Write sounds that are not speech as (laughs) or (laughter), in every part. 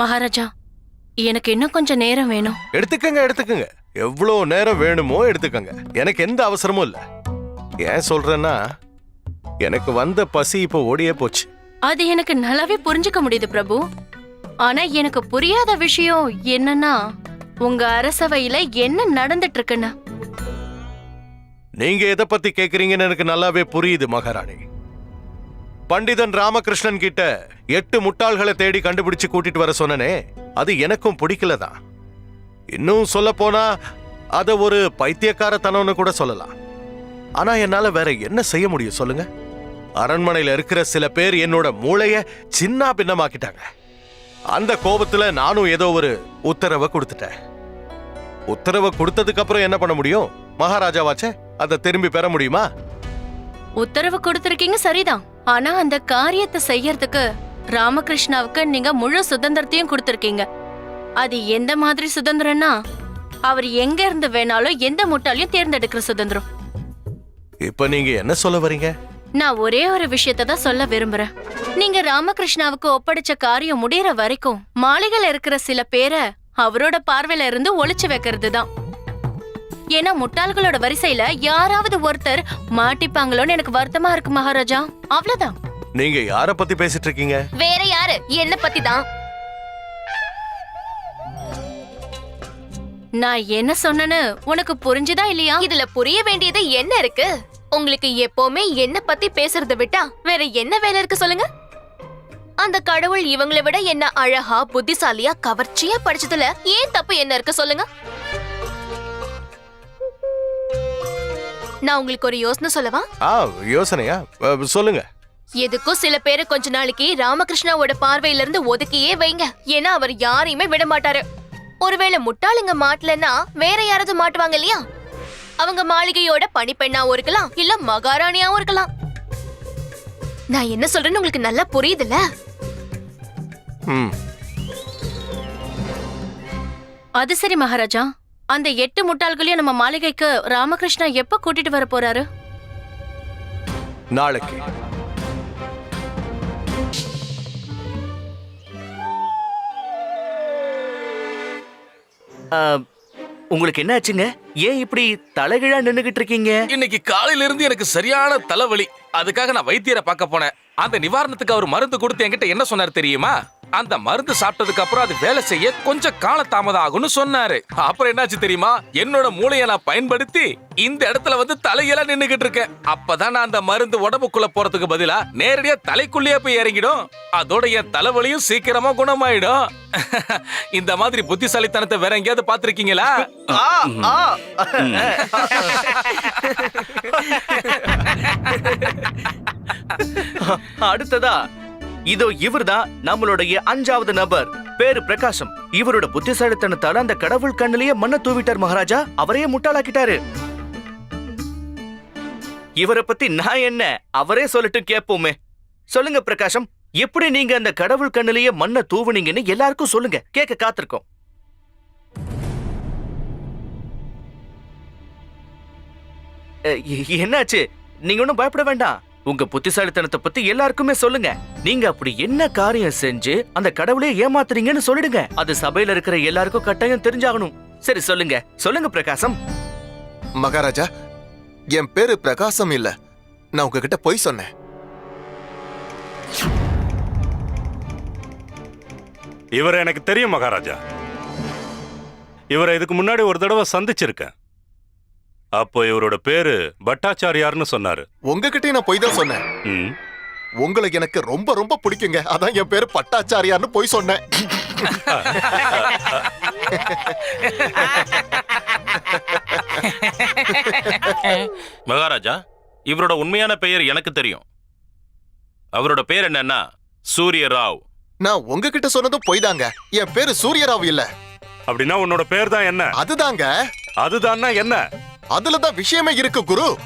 மகாராஜா எனக்கு இன்னும் கொஞ்சம் நேரம் வேணும். எடுத்துக்கங்க எடுத்துக்கங்க. எவ்வளோ நேரம் வேணுமோ எடுத்துக்கங்க. எனக்கு எந்த அவசரமும் இல்ல. ஏன் சொல்றேன்னா எனக்கு வந்த பசி இப்போ ஓடியே போச்சு. அது எனக்கு நல்லாவே புரிஞ்சுக்க முடியுது பிரபு. ஆனா எனக்கு புரியாத விஷயம் என்னன்னா உங்க அரசவையில என்ன நடந்துட்டு இருக்குன்னு நீங்க எதை பத்தி கேக்குறீங்கன்னு எனக்கு நல்லாவே புரியுது மகாராணி. பண்டிதன் ராமகிருஷ்ணன் கிட்ட எட்டு முட்டாள்களை தேடி கண்டுபிடிச்சு கூட்டிட்டு வர சொன்னனே அது எனக்கும் பிடிக்கல தான் இன்னும் சொல்ல போனா அத ஒரு பைத்தியக்காரத்தனம்னு கூட சொல்லலாம். ஆனா என்னால வேற என்ன செய்ய முடியும் சொல்லுங்க? அரண்மனையில இருக்கிற சில பேர் என்னோட மூளைய சின்ன பின்னமாக்கிட்டாங்க. அந்த கோபத்துல நானும் ஏதோ ஒரு உத்தரவை கொடுத்துட்டேன். உத்தரவை கொடுத்ததுக்கு அப்புறம் என்ன பண்ண முடியும்? மகாராஜாவாச்சே அதை திரும்பி பெற முடியுமா? உத்தரவு கொடுத்திருக்கீங்க சரிதான். ஆனா அந்த காரியத்தை செய்யறதுக்கு ராமகிருஷ்ணாவுக்கு நீங்க முழு சுதந்திரத்தையும் கொடுத்திருக்கீங்க. அது எந்த மாதிரி சுதந்திரம்னா அவர் எங்க இருந்து வேணாலும் எந்த முட்டாளையும் தேர்ந்தெடுக்கிற சுதந்திரம். இப்ப நீங்க என்ன சொல்ல வரீங்க? நான் ஒரே ஒரு விஷயத்தை தான் சொல்ல விரும்புறேன். நீங்க ராமகிருஷ்ணாவுக்கு ஒப்படைச்ச காரியம் முடியற வரைக்கும் மாளிகையில இருக்கிற சில பேரை அவரோட பார்வையில இருந்து ஒளிச்சு வைக்கிறது தான் ஏன்னா முட்டாள்களோட வரிசையில யாராவது ஒருத்தர் மாட்டிப்பாங்களோன்னு எனக்கு வருத்தமா இருக்கு மகாராஜா. அவ்வளவுதான். நீங்க யார பத்தி பேசிட்டு இருக்கீங்க வேற யாரு? என்ன பத்தி தான் நான் என்ன சொன்னேன்னு உனக்கு புரிஞ்சுதா இல்லையா? இதுல புரிய வேண்டியது என்ன இருக்கு? உங்களுக்கு எப்பவுமே என்ன பத்தி பேசுறத விட்டா வேற என்ன வேலை இருக்கு சொல்லுங்க. அந்த கடவுள் இவங்களை விட என்ன அழகா புத்திசாலியா கவர்ச்சியா படிச்சதுல ஏன் தப்பு என்ன இருக்கு சொல்லுங்க. நான் உங்களுக்கு ஒரு யோசனை சொல்லவா? ஆ யோசனையா? சொல்லுங்க. எதுக்கும் சில பேரை கொஞ்ச நாளைக்கு ராமகிருஷ்ணாவோட பார்வையில இருந்து ஒதுக்கியே வைங்க. ஏன்னா அவர் யாரையுமே விட மாட்டாரு. ஒருவேளை முட்டாளுங்க மாட்டலன்னா வேற யாராவது மாட்டுவாங்க இல்லையா? அவங்க மாளிகையோட பணிப்பெண்ணாவும் இருக்கலாம் இல்ல மகாராணியாவும் இருக்கலாம். நான் என்ன சொல்றேன்னு உங்களுக்கு நல்லா புரியுதுல்ல? ம். அது சரி மகாராஜா. அந்த எட்டு முட்டாள்களையும் நம்ம மாளிகைக்கு ராமகிருஷ்ணா எப்ப கூட்டிட்டு வர போறாரு? நாளைக்கு. உங்களுக்கு என்ன ஆச்சுங்க? ஏன் இப்படி தலைகீழா நின்னுகிட்டு இருக்கீங்க? இன்னைக்கு காலையில இருந்து எனக்கு சரியான தலைவலி. அதுக்காக நான் வைத்தியரை பார்க்க போனேன். அந்த நிவாரணத்துக்கு அவர் மருந்து கொடுத்து என்கிட்ட என்ன சொன்னார் தெரியுமா? அந்த மருந்து சாப்பிட்டதுக்கு அப்புறம் அது வேலை செய்ய கொஞ்சம் காலதாமதம் ஆகும்னு சொன்னாரு. அப்புறம் என்னாச்சு தெரியுமா? என்னோட மூளையை நான் பயன்படுத்தி இந்த இடத்துல வந்து தலையில நின்னுகிட்டு இருக்கேன். அப்பதான் நான் அந்த மருந்து உடம்புக்குள்ள போறதுக்கு பதிலா நேரடியா தலைக்குள்ளேயே போய் இறங்கிடும். அதோட என் தலைவலியும் சீக்கிரமா குணமாயிடும். (laughs) இந்த மாதிரி புத்திசாலித்தனத்தை வேற எங்கேயாவது பாத்திருக்கீங்களா ஆ, ஆ. (laughs) அடுத்ததா? இதோ இவர்தான் நம்மளுடைய அஞ்சாவது நபர். பேரு பிரகாசம். இவரோட புத்திசாலித்தனத்தால அந்த கடவுள் கண்ணிலேயே மண்ண தூவிட்டார் மகாராஜா. அவரையே முட்டாளாக்கிட்டாரு. இவரை பத்தி நான் என்ன? அவரே சொல்லட்டும் கேட்போமே சொல்லுங்க பிரகாசம் எப்படி நீங்க அந்த கடவுள் கண்ணிலேயே மண்ண தூவுனீங்கன்னு எல்லாருக்கும் சொல்லுங்க. கேட்க காத்திருக்கோம். என்னாச்சு? நீங்க ஒன்றும் பயப்பட வேண்டாம். உங்க புத்திசாலித்தனத்தை பத்தி எல்லாருக்குமே சொல்லுங்க. நீங்க அப்படி என்ன காரியம் செஞ்சு அந்த கடவுளே ஏமாத்துறீங்கன்னு சொல்லிடுங்க. அது சபையில இருக்கிற எல்லாருக்கும் கட்டாயம் தெரிஞ்சாகணும். சரி சொல்லுங்க. சொல்லுங்க பிரகாசம். மகாராஜா என் பேரு பிரகாசம் இல்ல. நான் உங்ககிட்ட பொய் சொன்னேன். இவரை எனக்கு தெரியும் மகாராஜா. இவரை இதுக்கு முன்னாடி ஒரு தடவை சந்திச்சிருக்கேன். அப்போ இவரோட பேரு பட்டாச்சாரியார்னு சொன்னாரு. உங்ககிட்டயும் நான் பொய் தான் சொன்னேன். ம். உங்களை எனக்கு ரொம்ப ரொம்ப பிடிக்குங்க. அதான் என் பேரு பட்டாச்சாரியார்னு பொய் சொன்னேன். மகாராஜா இவரோட உண்மையான பெயர் எனக்கு தெரியும். அவரோட பேர் என்னன்னா சூரிய ராவ் நான் உங்ககிட்ட சொன்னதும் பொய் தாங்க என் பேரு சூரியராவ் இல்ல. அப்படின்னா உன்னோட பேர் தான் என்ன? அதுதாங்க. அதுதான்னா என்ன? அதுலதான் விஷயமே இருக்கு குரு.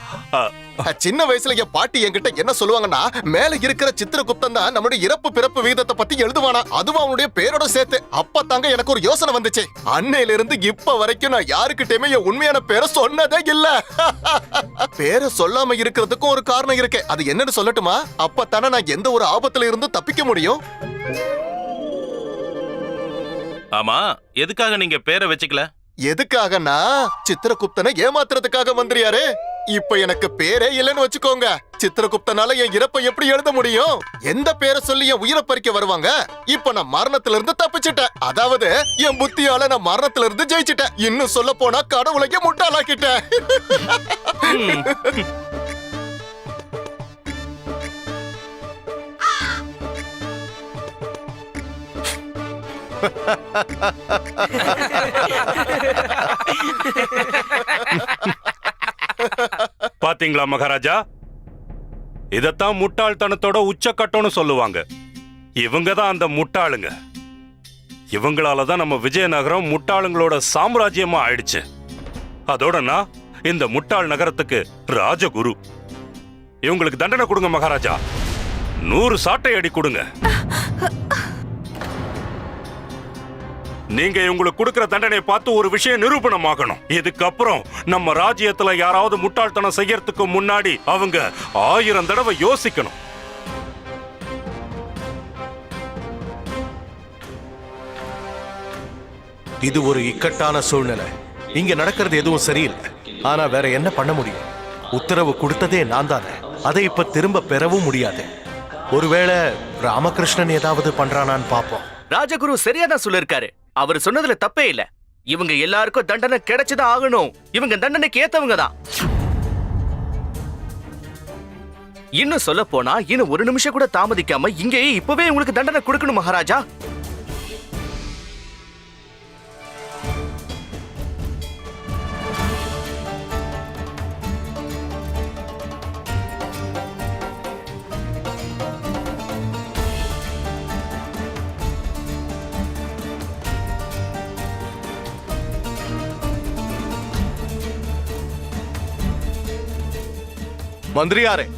சின்ன வயசுல என் பாட்டி என்கிட்ட என்ன சொல்லுவாங்கன்னா மேல இருக்கிற சித்திரகுப்தன் தான் நம்முடைய இறப்பு பிறப்பு விகிதத்தை பத்தி எழுதுவானா? அதுவும் அவனுடைய பேரோட சேர்த்து. அப்ப தாங்க எனக்கு ஒரு யோசனை வந்துச்சு. அன்னையில இருந்து இப்ப வரைக்கும் நான் யாருக்கிட்டயுமே என் உண்மையான பேரை சொன்னதே இல்ல. (laughs) பேரை சொல்லாம இருக்கிறதுக்கும் ஒரு காரணம் இருக்கு. அது என்னன்னு சொல்லட்டுமா? அப்பத்தானே நான் எந்த ஒரு ஆபத்துல இருந்தும் தப்பிக்க முடியும்? ஆமா எதுக்காக நீங்க பேரை வச்சுக்கல? எதுக்காகனா? சித்திரகுப்தனை ஏமாத்துறதுக்காக மந்திரியாரே இப்ப எனக்கு பேரே இல்லைன்னு வச்சுக்கோங்க. சித்திரகுப்தனால என் இறப்பை எப்படி எழுத முடியும்? எந்த பேரை சொல்லி என் உயிரை பறிக்க வருவாங்க? இப்ப நான் மரணத்துல இருந்து தப்பிச்சிட்டேன். அதாவது என் புத்தியால நான் மரணத்துல இருந்து ஜெயிச்சிட்டேன். இன்னும் சொல்ல போனா கடவுளையே முட்டாளாக்கிட்டேன். பாத்தீங்களா மகாராஜா? இதத்தான் முட்டாள்தனத்தோட உச்சக்கட்டம்னு சொல்லுவாங்க. இவங்க தான் அந்த முட்டாளுங்க. இவங்களால தான் நம்ம விஜயநகரம் முட்டாளுங்களோட சாம்ராஜ்யமா ஆயிடுச்சு. அதோடனா இந்த முட்டாள் நகரத்துக்கு ராஜகுரு. இவங்களுக்கு தண்டனை கொடுங்க மகாராஜா. நூறு சாட்டை அடி கொடுங்க. (laughs) நீங்க இவங்களுக்கு கொடுக்கிற தண்டனையை பார்த்து ஒரு விஷயம் நிரூபணமாகணும். இதுக்கப்புறம் நம்ம ராஜ்யத்துல யாராவது முட்டாள்தனம் செய்யறதுக்கு முன்னாடி அவங்க ஆயிரம் தடவை யோசிக்கணும். இது ஒரு இக்கட்டான சூழ்நிலை. இங்க நடக்கிறது எதுவும் சரியில்லை. ஆனா வேற என்ன பண்ண முடியும்? உத்தரவு கொடுத்ததே நான் தானே. அதை இப்ப திரும்ப பெறவும் முடியாது. ஒருவேளை ராமகிருஷ்ணன் ஏதாவது பண்றானான்னு பாப்போம் ராஜகுரு சரியா தான் சொல்லிருக்காரு அவர் சொன்னதுல தப்பே இல்ல. இவங்க எல்லாருக்கும் தண்டனை கிடைச்சுதான் ஆகணும். இவங்க தண்டனைக்கு ஏத்தவங்க தான். இன்னும் சொல்ல போனா இன்னும் ஒரு நிமிஷம் கூட தாமதிக்காம இங்கேயே இப்பவே உங்களுக்கு தண்டனை கொடுக்கணும் மகாராஜா. மந்திரியாரே.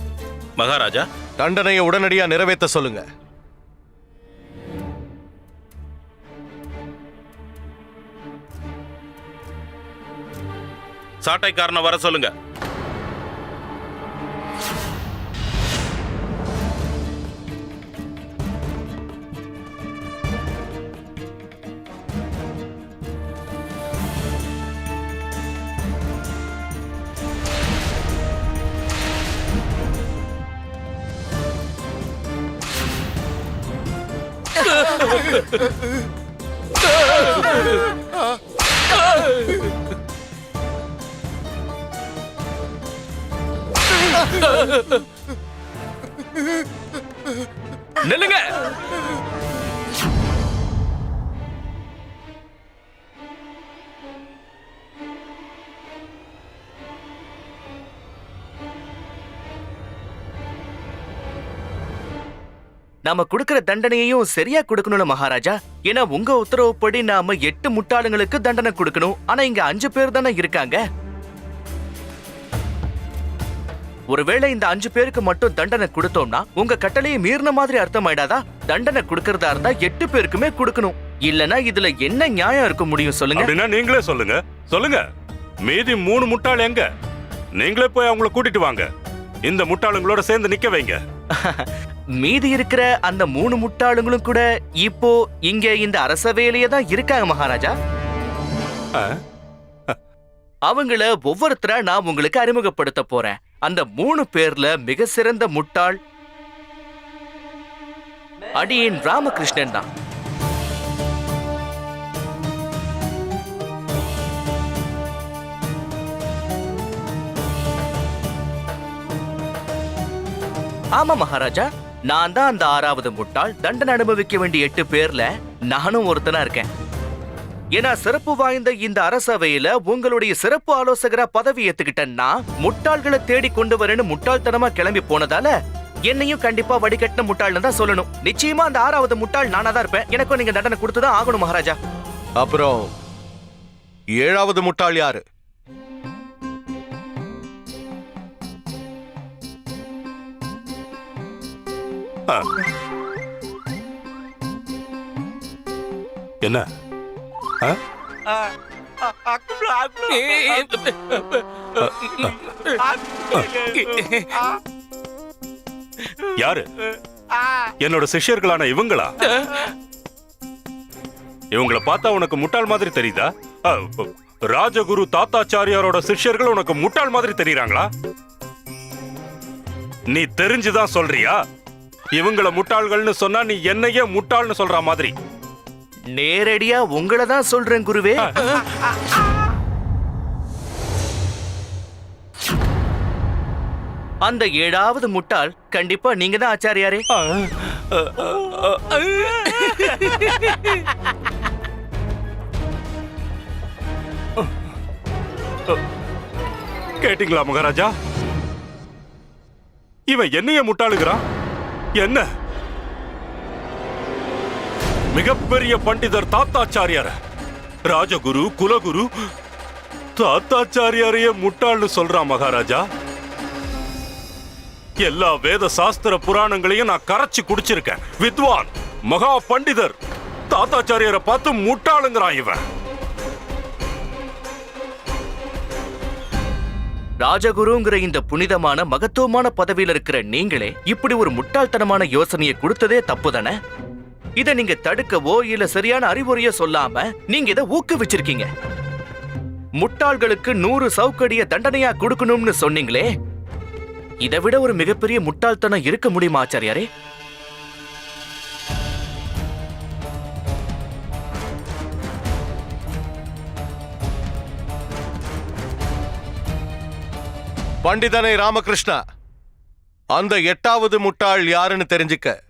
மகாராஜா. தண்டனையை உடனடியா நிறைவேற்ற சொல்லுங்க. சாட்டைக்காரனை வர சொல்லுங்க. நில்லுங்க. நாம கொடுக்கிற தண்டனையையும் சரியா கொடுக்கணும்ல மகாராஜா. ஏன்னா உங்க உத்தரவுப்படி நாம எட்டு முட்டாளுங்களுக்கு தண்டனை கொடுக்கணும். ஆனா இங்க அஞ்சு பேர் தானே இருக்காங்க. ஒருவேளை இந்த அஞ்சு பேருக்கு மட்டும் தண்டனை கொடுத்தோம்னா உங்க கட்டளையை மீறின மாதிரி அர்த்தம் ஆயிடாதா தண்டனை கொடுக்கறதா இருந்தா எட்டு பேருக்குமே கொடுக்கணும். இல்லனா இதுல என்ன நியாயம் இருக்க முடியும் சொல்லுங்க? அப்படின்னா நீங்களே சொல்லுங்க. சொல்லுங்க. மீதி மூணு முட்டாள் எங்க? நீங்களே போய் அவங்கள கூட்டிட்டு வாங்க. இந்த முட்டாளுங்களோட சேர்ந்து நிக்க வைங்க. மீதி இருக்கிற அந்த மூணு முட்டாளுங்களும் கூட இப்போ இங்க இந்த அரசவையிலேயே தான் இருக்காங்க மகாராஜா? அவங்கள ஒவ்வொருத்தரா நான் உங்களுக்கு அறிமுகப்படுத்த போறேன். அந்த மூணு பேர்ல மிக சிறந்த முட்டாள் அடியேன் ராமகிருஷ்ணன் தான். ஆமா மகாராஜா. நான் தான் அந்த ஆறாவது முட்டாள். தண்டனை அனுபவிக்க வேண்டிய எட்டு பேர்ல நானும் ஒருத்தனா இருக்கேன். ஏன்னா சிறப்பு வாய்ந்த இந்த அரசவையில உங்களுடைய சிறப்பு ஆலோசகரா பதவி ஏத்துக்கிட்டேன்னா முட்டாள்களை தேடி கொண்டு வரேன்னு முட்டாள்தனமா கிளம்பி போனதால என்னையும் கண்டிப்பா வடிகட்டின முட்டாள்னு தான் சொல்லணும். நிச்சயமா அந்த ஆறாவது முட்டாள் நானா தான் இருப்பேன். எனக்கும் நீங்க தண்டனை கொடுத்துதான் ஆகணும் மகாராஜா. அப்புறம் ஏழாவது முட்டாள் யாரு? என்ன யாரு என்னோட சிஷ்யர்களான இவங்களா இவங்கள பார்த்தா உனக்கு முட்டாள் மாதிரி தெரியுதா ராஜகுரு தாத்தாச்சாரியாரோட சிஷ்யர்கள் உனக்கு முட்டாள் மாதிரி தெரியுறாங்களா நீ தெரிஞ்சுதான் சொல்றியா இவங்கள முட்டாள்கள்னு சொன்னா நீ என்னையே முட்டாள்னு சொல்ற மாதிரி. நேரடியா உங்களை தான் சொல்றேன் குருவே. அந்த ஏழாவது முட்டாள் கண்டிப்பா நீங்க தான் ஆச்சாரியாரே. கேட்டீங்களா மகாராஜா? இவன் என்னைய முட்டாளுகிறான்? என்ன? மிகப்பெரிய பண்டிதர் தாத்தாச்சாரியார். ராஜகுரு குலகுரு தாத்தாச்சாரியாரையே முட்டாள்னு சொல்றான் மகாராஜா. எல்லா வேத சாஸ்திர புராணங்களையும் நான் கரைச்சு குடிச்சிருக்கேன். வித்வான் மகா பண்டிதர் தாத்தாச்சாரியரை பார்த்து முட்டாளுங்கிறான் இவன். ராஜகுருங்கிற இந்த புனிதமான மகத்துவமான பதவியில இருக்கிற நீங்களே இப்படி ஒரு முட்டாள்தனமான யோசனையை கொடுத்ததே தப்பு தானே இத நீங்க தடுக்கவோ இல்ல சரியான அறிவுரையோ சொல்லாம நீங்க இதை ஊக்குவிச்சிருக்கீங்க. முட்டாள்களுக்கு நூறு சவுக்கடிய தண்டனையா கொடுக்கணும்னு சொன்னீங்களே? இதை விட ஒரு மிகப்பெரிய முட்டாள்தனம் இருக்க முடியுமா ஆச்சாரியாரே? பண்டிதனை ராமகிருஷ்ணா அந்த எட்டாவது முட்டாள் யாருன்னு தெரிஞ்சுக்க.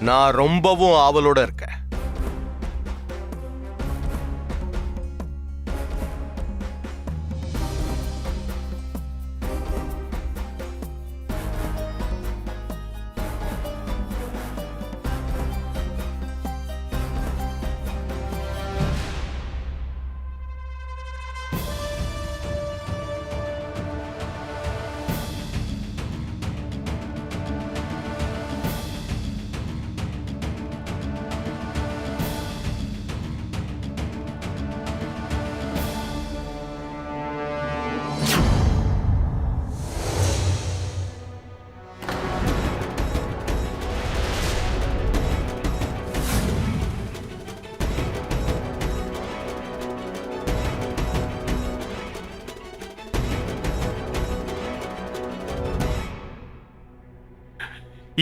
நான் ரொம்பவும் ஆவலோட இருக்கேன்.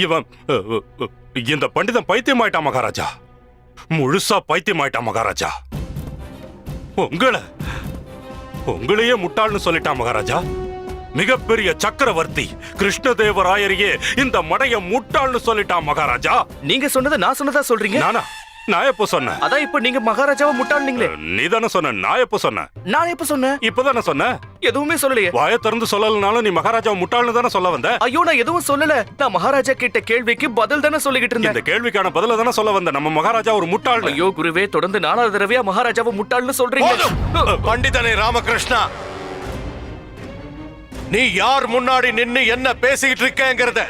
இவன் இந்த பண்டிதன் பைத்தியமாயிட்டான் மகாராஜா. முழுசா பைத்தியமாயிட்டான் மகாராஜா. உங்களை உங்களையே முட்டாள்னு சொல்லிட்டான் மகாராஜா. மிகப்பெரிய சக்கரவர்த்தி கிருஷ்ணதேவராயரையே இந்த மடைய முட்டாள்னு சொல்லிட்டான் மகாராஜா. நீங்க சொன்னதை நான் சொன்னதா சொல்றீங்க? நானா? நான் எப்போ சொன்னேன். அதான் இப்ப நீங்க மகாராஜாவை முட்டாள்னீங்களே. நீ தானே சொன்ன நான் எப்போ சொன்னேன். நான் எப்ப சொன்னேன்? இப்பதானே சொன்னேன். எதுவுமே சொல்லலையே. வாயை திறந்து சொல்லலனாலும் நீ மகாராஜா முட்டாள்னு தானே சொல்ல வந்த? ஐயோ நான் எதுவும் சொல்லல. நான் மகாராஜா கேட்ட கேள்விக்கு பதில் தானே சொல்லிக்கிட்டு இருந்தேன். இந்த கேள்விக்கான பதில தானே சொல்ல வந்த? நம்ம மகாராஜா ஒரு முட்டாள் ஐயோ குருவே தொடர்ந்து நாலாவது தடவையா மகாராஜாவை முட்டாள்னு சொல்றீங்க. பண்டிதனை ராமகிருஷ்ணா நீ யார் முன்னாடி நின்னு என்ன பேசிக்கிட்டு இருக்கேங்கிறத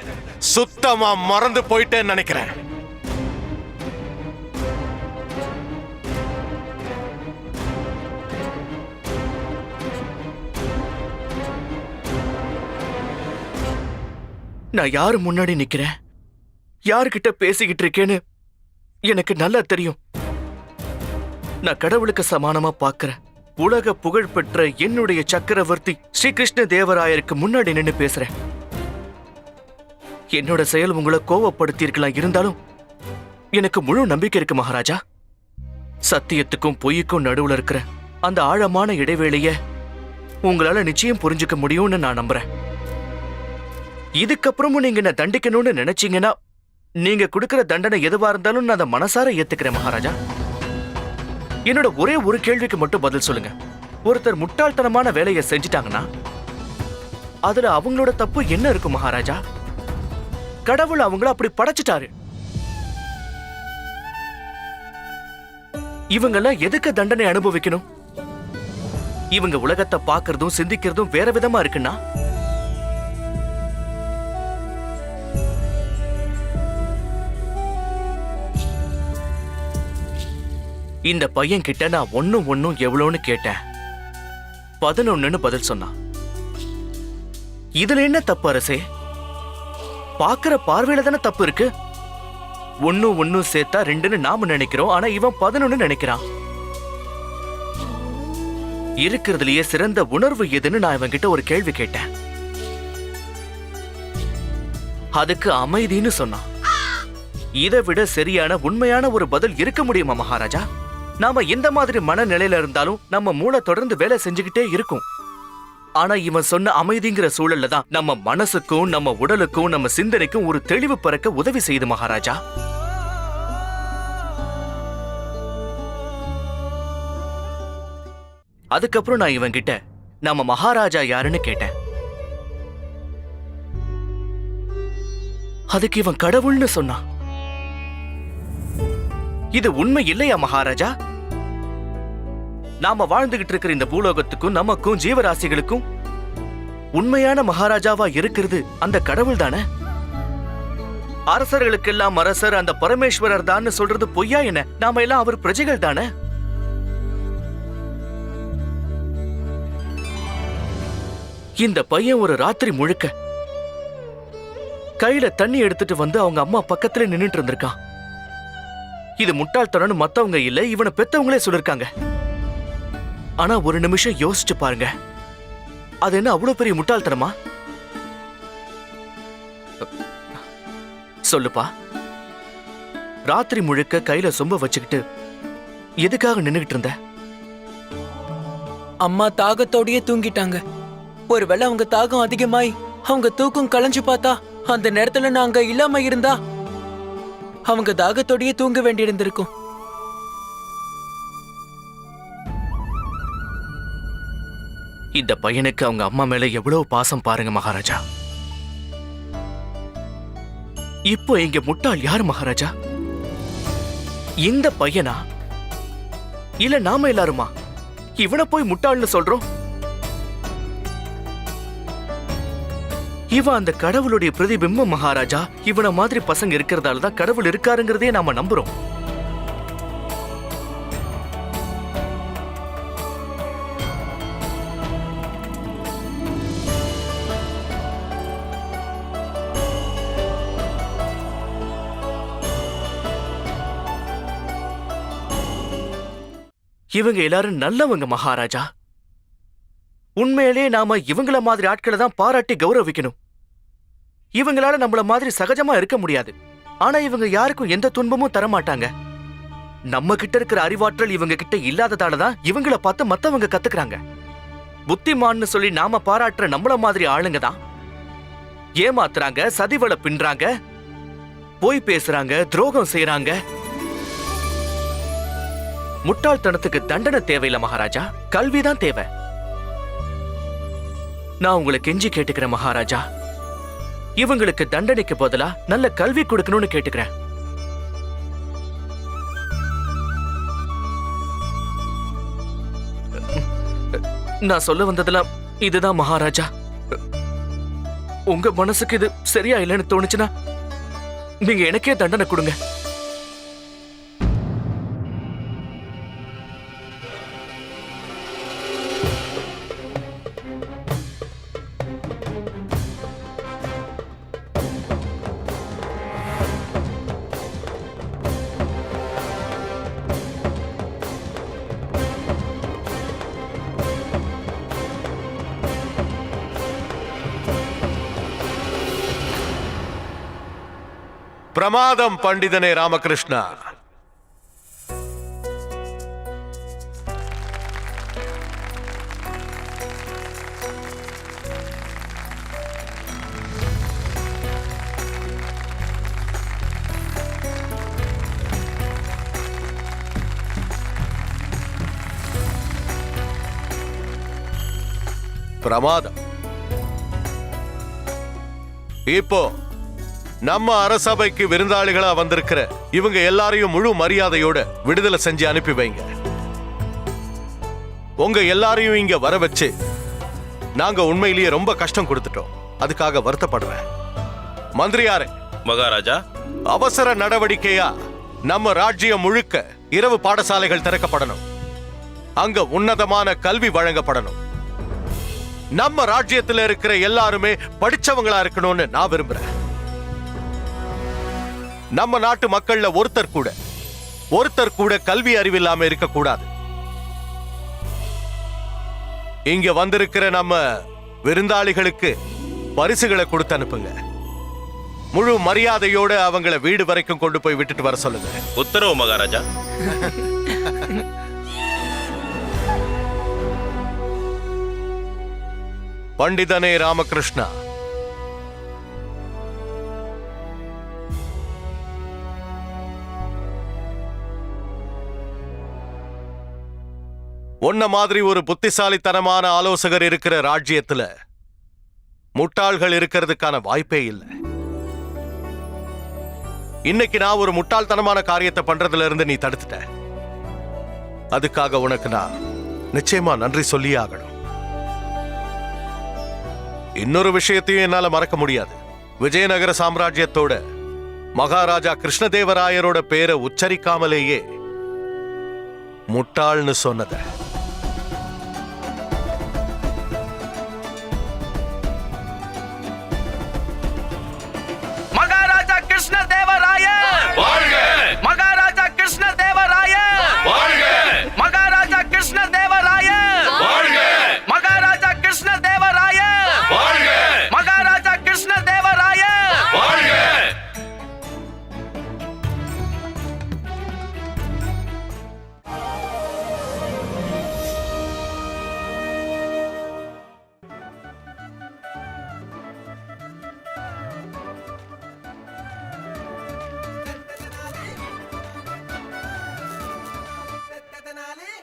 சுத்தமா மறந்து போயிட்டேன்னு நினைக்கிறேன். நான் யாரு முன்னாடி நிக்கிறேன்? யாருக்கிட்ட பேசிக்கிட்டு இருக்கேன்னு எனக்கு நல்லா தெரியும். நான் கடவுளுக்கு சமானமா பாக்குறேன் உலக புகழ் பெற்ற என்னுடைய சக்கரவர்த்தி ஸ்ரீகிருஷ்ண தேவராயருக்கு முன்னாடி நின்று பேசுறேன். என்னோட செயல் உங்களை கோவப்படுத்தியிருக்கலாம். இருந்தாலும் எனக்கு முழு நம்பிக்கை இருக்கு மகாராஜா. சத்தியத்துக்கும் பொய்யுக்கும் நடுவுல இருக்கிற அந்த ஆழமான இடைவேளைய உங்களால நிச்சயம் புரிஞ்சுக்க முடியும்னு நான் நம்புறேன். இதுக்கப்புறமும் நீங்க என்ன தண்டிக்கணும்னு நினைச்சீங்கன்னா நீங்க கொடுக்கிற தண்டனை எதுவா இருந்தாலும் நான் அதை மனசார ஏத்துக்கிறேன் மகாராஜா. என்னோட ஒரே ஒரு கேள்விக்கு மட்டும் பதில் சொல்லுங்க. ஒருத்தர் முட்டாள்தனமான வேலையை செஞ்சிட்டாங்கன்னா அதுல அவங்களோட தப்பு என்ன இருக்கு மகாராஜா? கடவுள் அவங்கள அப்படி படைச்சிட்டாரு. இவங்கெல்லாம் எதுக்கு தண்டனை அனுபவிக்கணும்? இவங்க உலகத்தை பாக்குறதும் சிந்திக்கிறதும் வேற விதமா இருக்குன்னா இந்த பையன் கிட்ட நான் ஒன்னும் ஒன்னும் எவ்வளோன்னு கேட்டேன். பதினொன்னுன்னு பதில் சொன்னான். இதுல என்ன தப்பு அரசே? பாக்குற பார்வையில தானே தப்பு இருக்கு? ஒன்னும் ஒன்னும் சேர்த்தா ரெண்டுன்னு நாம நினைக்கிறோம் ஆனா இவன் பதினொன்னு நினைக்கிறான். இருக்கிறதுலயே சிறந்த உணர்வு எதுன்னு நான் இவன் கிட்ட ஒரு கேள்வி கேட்டேன். அதுக்கு அமைதின்னு சொன்னான். இதை விட சரியான உண்மையான ஒரு பதில் இருக்க முடியுமா மகாராஜா? நாம எந்த மாதிரி மனநிலையில இருந்தாலும் நம்ம மூளை தொடர்ந்து வேலை செஞ்சுக்கிட்டே இருக்கும். ஆனா இவன் சொன்ன அமைதிங்கிற சூழல்ல தான் நம்ம மனசுக்கும் நம்ம உடலுக்கும் நம்ம சிந்தனைக்கும் ஒரு தெளிவு பிறக்க உதவி செய்யுது மகாராஜா. அதுக்கப்புறம் நான் இவன் கிட்ட நம்ம மகாராஜா யாருன்னு கேட்டேன். அதுக்கு இவன் கடவுள்னு சொன்னான். இது உண்மை இல்லையா மகாராஜா? நாம வாழ்ந்துகிட்டு இருக்கிற இந்த பூலோகத்துக்கும் நமக்கும் ஜீவராசிகளுக்கும் உண்மையான மகாராஜாவா இருக்கிறது அந்த கடவுள் தானே? அரசர்களுக்கெல்லாம் அரசர் அந்த பரமேஸ்வரர் தான் சொல்றது பொய்யா என்ன? நாம எல்லாம் அவர் பிரஜைகள் தானே? இந்த பையன் ஒரு ராத்திரி முழுக்க கையில தண்ணி எடுத்துட்டு வந்து அவங்க அம்மா பக்கத்துல நின்னுட்டு இருந்திருக்கான். இது முட்டாள்தனம்னு மத்தவங்க இல்ல இவனை பெத்தவங்களே சொல்லிருக்காங்க. ஆனா ஒரு நிமிஷம் யோசிச்சு பாருங்க. அது என்ன அவ்வளவு பெரிய முட்டாள்தனமா? சொல்லுப்பா. ராத்திரி முழுக்க கையில சொம்ப வச்சுக்கிட்டு எதுக்காக நின்னுகிட்டு இருந்த? அம்மா தாகத்தோடயே தூங்கிட்டாங்க. ஒருவேளை அவங்க தாகம் அதிகமாய் அவங்க தூக்கம் கலைஞ்சு பார்த்தா அந்த நேரத்துல நாங்க இல்லாம இருந்தா? அவங்க தாகத்தோடயே தூங்க வேண்டியிருந்திருக்கும். இந்த பையனுக்கு அவங்க அம்மா மேல எவ்வளவு பாசம் பாருங்க மகாராஜா. இப்போ இங்க முட்டாள் யார் மகாராஜா? இந்த பையனா? இல்ல நாம எல்லாருமா? இவனை போய் முட்டாள்னு சொல்றோம்? இவன் அந்த கடவுளுடைய பிரதிபிம்பம் மகாராஜா. இவன மாதிரி பசங்க இருக்கிறதால தான் கடவுள் இருக்காருங்கிறதே நாம நம்புறோம். இவங்க எல்லாரும் நல்லவங்க மகாராஜா. உண்மையிலே நாம இவங்கள மாதிரி ஆட்களை தான் பாராட்டி கௌரவிக்கணும். இவங்களால நம்மள மாதிரி சகஜமா இருக்க முடியாது. ஆனா இவங்க யாருக்கும் எந்த துன்பமும் தரமாட்டாங்க. நம்ம கிட்ட இருக்கிற அறிவாற்றல் இவங்க கிட்ட இல்லாததால தான் இவங்கள பார்த்து மத்தவங்க கத்துக்கிறாங்க. புத்திமான்னு சொல்லி நாம பாராட்டுற நம்மள மாதிரி ஆளுங்க தான். ஏமாத்துறாங்க சதிவளை பின்றாங்க போய் பேசுறாங்க துரோகம் செய்யறாங்க முட்டாள்தனத்துக்கு தண்டனை தேவையில்ல மகாராஜா. கல்விதான் தேவை. நான் உங்களை கெஞ்சி கேட்டுக்கிறேன் மகாராஜா. இவங்களுக்கு தண்டனைக்கு பதிலா நல்ல கல்வி கொடுக்கணும்னு கேட்டுக்கிறேன். நான் சொல்ல வந்ததெல்லாம் இதுதான் மகாராஜா. உங்க மனசுக்கு இது சரியா இல்லைன்னு தோணுச்சுன்னா நீங்க எனக்கே தண்டனை கொடுங்க. பிரமாதம் பண்டிதனே ராமகிருஷ்ணா. பிரமாதம். இப்போ நம்ம அரசபைக்கு விருந்தாளிகளா வந்திருக்கிற இவங்க எல்லாரையும் முழு மரியாதையோட விடுதலை செஞ்சு அனுப்பி வைங்க. உங்க எல்லாரையும் இங்க வர வச்சு நாங்க உண்மையிலேயே ரொம்ப கஷ்டம் கொடுத்துட்டோம். அதுக்காக வருத்தப்படுறேன். மந்திரியாரே மகாராஜா. அவசர நடவடிக்கையா நம்ம ராஜ்யம் முழுக்க இரவு பாடசாலைகள் திறக்கப்படணும். அங்க உன்னதமான கல்வி வழங்கப்படணும். நம்ம ராஜ்யத்துல இருக்கிற எல்லாருமே படிச்சவங்களா இருக்கணும்னு நான் விரும்புறேன். நம்ம நாட்டு மக்கள்ல ஒருத்தர் கூட ஒருத்தர் கூட கல்வி அறிவில்லாம இருக்க கூடாது இங்க வந்திருக்கிற நம்ம விருந்தாளிகளுக்கு பரிசுகளை கொடுத்து அனுப்புங்க. முழு மரியாதையோட அவங்கள வீடு வரைக்கும் கொண்டு போய் விட்டுட்டு வர சொல்லுங்க. உத்தரவு மகாராஜா. பண்டிதனே ராமகிருஷ்ணா உன்ன மாதிரி ஒரு புத்திசாலித்தனமான ஆலோசகர் இருக்கிற ராஜ்யத்துல முட்டாள்கள் இருக்கிறதுக்கான வாய்ப்பே இல்லை. இன்னைக்கு நான் ஒரு முட்டாள்தனமான காரியத்தை பண்றதுல இருந்து நீ தடுத்துட்ட. அதுக்காக உனக்கு நான் நிச்சயமா நன்றி சொல்லி ஆகணும். இன்னொரு விஷயத்தையும் என்னால மறக்க முடியாது. விஜயநகர சாம்ராஜ்யத்தோட மகாராஜா கிருஷ்ணதேவராயரோட பேரை உச்சரிக்காமலேயே முட்டாள்னு சொன்னத.